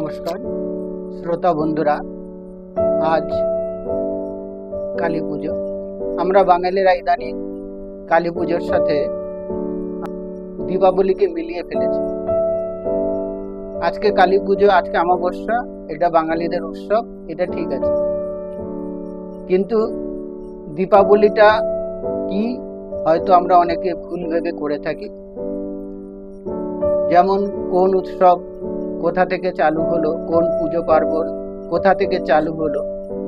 নমস্কার। শ্রোতা বন্ধুরা, আজ কালী পুজো। আমরা বাঙালিরা ইদানিং কালী পুজোর সাথে দীপাবলিকে মিলিয়ে ফেলেছি। আজকে কালী পুজো, আজকে অমাবস্যা, এটা বাঙালিদের উৎসব, এটা ঠিক আছে। কিন্তু দীপাবলিটা কি, হয়তো আমরা অনেকে ভুল ভেবে করে থাকি। যেমন কোন উৎসব কোথা থেকে চালু হলো, কোন পুজো পার্বণ, কোথা থেকে চালু হলো,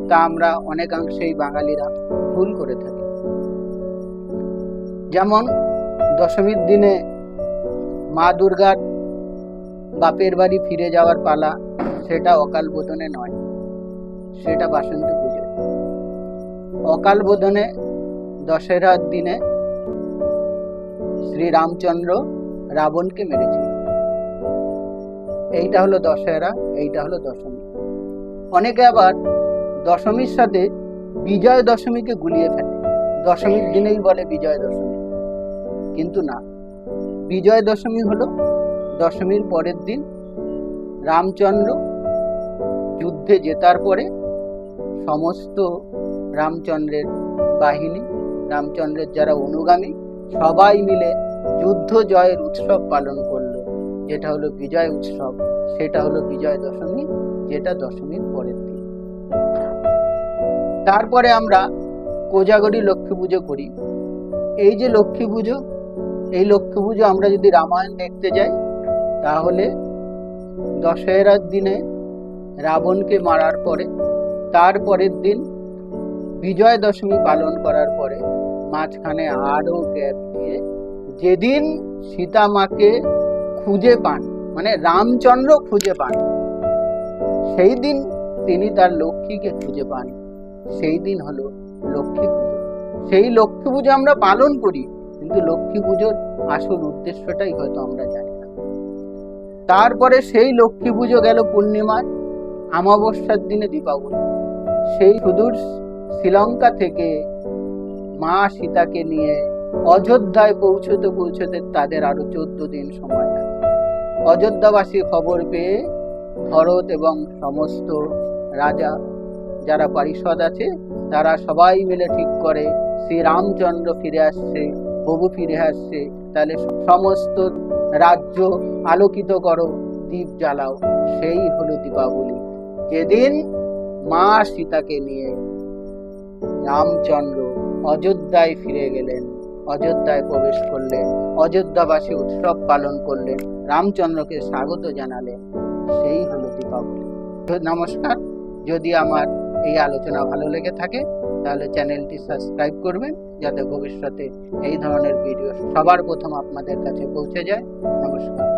তা আমরা অনেকাংশেই বাঙালিরা ভুল করে থাকি। যেমন দশমীর দিনে মা দুর্গার বাপের বাড়ি ফিরে যাওয়ার পালা, সেটা অকাল বোধনে নয়, সেটা বাসন্তী পুজো অকাল বোধনে দশেরার দিনে শ্রী রামচন্দ্র রাবণকে মেরেছিল। এইটা হলো দশেরা এইটা হলো দশমী। অনেকে আবার দশমীর সাথে বিজয় দশমীকে গুলিয়ে ফেলে। দশমীর দিনেই বলে বিজয় দশমী। কিন্তু না, বিজয় দশমী হলো দশমীর পরের দিন রামচন্দ্র যুদ্ধে জেতার পরে সমস্ত রামচন্দ্রের বাহিনী, রামচন্দ্রের যারা অনুগামী, সবাই মিলে যুদ্ধ জয়ের উৎসব পালন করল। যেটা হলো বিজয় উৎসব, সেটা হলো বিজয় দশমী, যেটা দশমীর পরের দিন। তারপরে আমরা কোজাগরি লক্ষ্মী পুজো করি। এই যে লক্ষ্মী পুজো, এই লক্ষ্মী পুজো আমরা যদি রামায়ণ দেখতে যাই, তাহলে দশেরার দিনে রাবণকে মারার পরে, তার পরের দিন বিজয় দশমী পালন করার পরে, মাঝখানে আরও গ্যাপ দিয়ে, যেদিন সীতা মাকে খুঁজে পান মানে রামচন্দ্র খুঁজে পান। সেই দিন তিনি তার লক্ষ্মীকে খুঁজে পান। সেই দিন হলো লক্ষ্মী পুজো। সেই লক্ষ্মী পুজো আমরা পালন করি, কিন্তু লক্ষ্মী পুজোর আসল উদ্দেশ্যটাই হয়তো আমরা জানি না। তারপরে সেই লক্ষ্মী পুজো গেল পূর্ণিমায়, অমাবস্যার দিনে দীপাবলি। সেই সুদূর শ্রীলঙ্কা থেকে মা সীতাকে নিয়ে অযোধ্যায় পৌঁছতে পৌঁছতে তাদের আরও চোদ্দ দিন সময় লাগে। অযোধ্যাবাসী খবর পেয়ে ভরত এবং সমস্ত রাজা যারা পারিষদ আছে, তারা সবাই মিলে ঠিক করে শ্রী রামচন্দ্র ফিরে আসছে, প্রভু ফিরে আসছে। তাহলে সমস্ত রাজ্য আলোকিত করো, দ্বীপ জ্বালাও। সেই হলো দীপাবলি। যেদিন মা সীতাকে নিয়ে রামচন্দ্র অযোধ্যায় ফিরে গেলেন, অযোধ্যায় প্রবেশ করলেন। অযোধ্যাবাসী উৎসব পালন করলেন। রামচন্দ্রকে স্বাগত জানালেন। সেই হলো দীপাবলি। নমস্কার। যদি আমার এই আলোচনা ভালো লেগে থাকে, তাহলে চ্যানেলটি সাবস্ক্রাইব করবেন, যাতে ভবিষ্যতে এই ধরনের ভিডিও সবার প্রথম আপনাদের কাছে পৌঁছে যায়। নমস্কার।